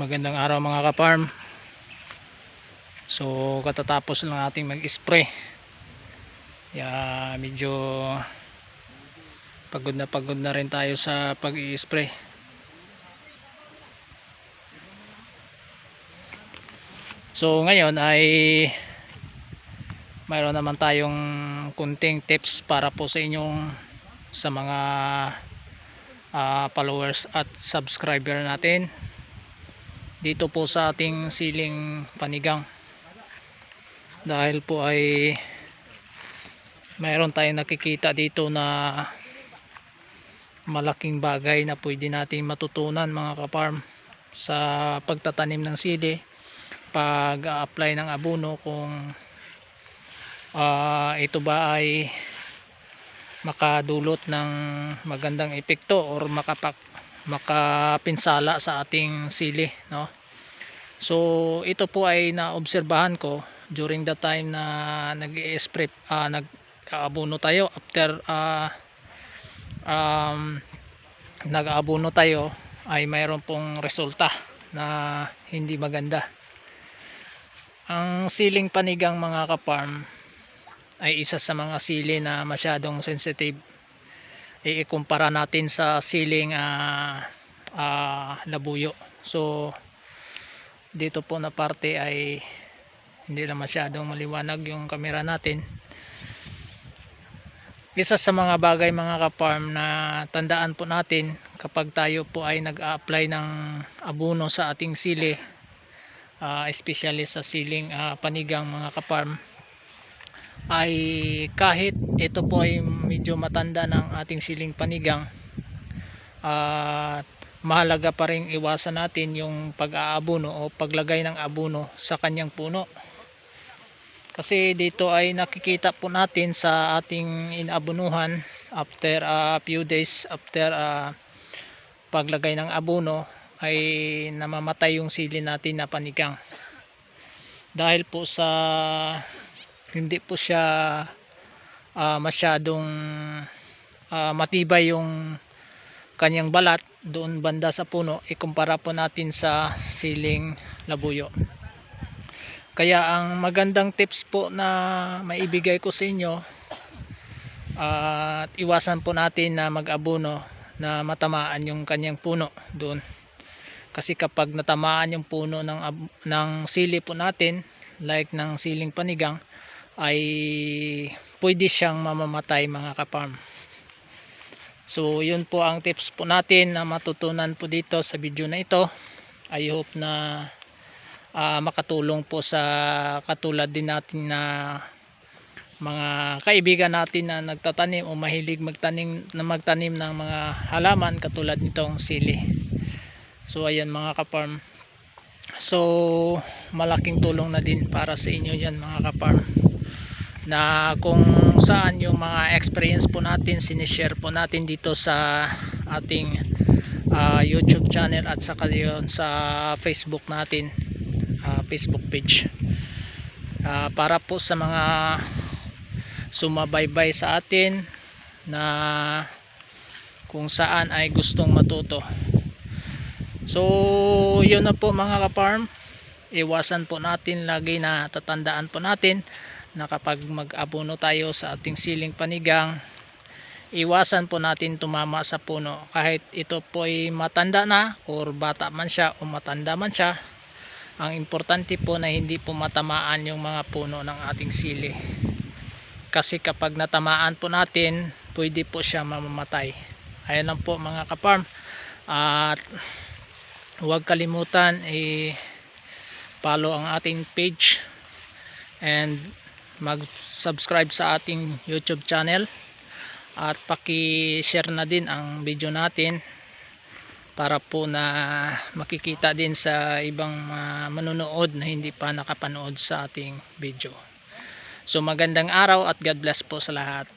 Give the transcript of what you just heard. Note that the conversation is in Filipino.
Magandang araw mga ka-farm. So katatapos lang nating mag-spray. Ya medyo pagod na pagod na rin tayo sa pag-i-spray. So ngayon ay mayroon naman tayong kunting tips para po sa inyong sa mga ah, followers at subscriber natin dito po sa ating siling panigang. Dahil po ay mayroon tayong nakikita dito na malaking bagay na pwede natin matutunan mga kaparm sa pagtatanim ng sili pag apply ng abono kung ah, ito ba ay makadulot ng magandang epekto or makapak makapinsala sa ating sili no so ito po ay naobserbahan ko during the time na nag-spray ah, nag aabono tayo. After ah, um, nag-aabono tayo ay mayroon pong resulta na hindi maganda. Ang siling panigang mga kaparm ay isa sa mga sili na masyadong sensitive. Ikumpara natin sa siling ah, ah, labuyo. So dito po na parte ay hindi na masyadong maliwanag yung camera natin. Isa sa mga bagay mga kaparm na tandaan po natin kapag tayo po ay nag-a-apply ng abono sa ating sili ah, especially sa siling ah, panigang mga kaparm ay kahit ito po ay medyo matanda ng ating siling panigang at mahalaga pa rin iwasan natin yung pag-aabono o paglagay ng abono sa kanyang puno. Kasi dito ay nakikita po natin sa ating inabunuhan after a few days after ah, paglagay ng abono ay namamatay yung sili natin na panigang. Dahil po sa hindi po siya ah, masyadong ah, matibay yung kanyang balat doon banda sa puno ikumpara po natin sa siling labuyo. Kaya ang magandang tips po na maibigay ko sa inyo at iwasan po natin na mag-abono na matamaan yung kanyang puno doon. Kasi kapag natamaan yung puno ng, ng sili po natin like ng siling panigang ay pwede siyang mamamatay mga kaparm so yun po ang tips po natin na matutunan po dito sa video na ito. I hope na ah, makatulong po sa katulad din natin na mga kaibigan natin na nagtatanim o mahilig magtanim na magtanim ng mga halaman katulad nitong sili. So ayan mga kaparm. So malaking tulong na din para sa inyo yan mga kaparm na kung saan yung mga experience po natin sinishare po natin dito sa ating ah, youtube channel at saka yun sa facebook natin ah, facebook page. Ah, para po sa mga sumabaybay sa atin na kung saan ay gustong matuto. So yun na po mga kaparm iwasan po natin lagi na tatandaan po natin na mag-abono tayo sa ating siling panigang iwasan po natin tumama sa puno. Kahit ito po ay matanda na or bata man siya o matanda man siya ang importante po na hindi po matamaan yung mga puno ng ating sili. Kasi kapag natamaan po natin pwede po siya mamamatay. Ayan lang po mga kaparm. At huwag kalimutan i follow ang ating page. And mag subscribe sa ating youtube channel at paki-share na din ang video natin para po na makikita din sa ibang mga manonood na hindi pa nakapanood sa ating video. So magandang araw at God bless po sa lahat.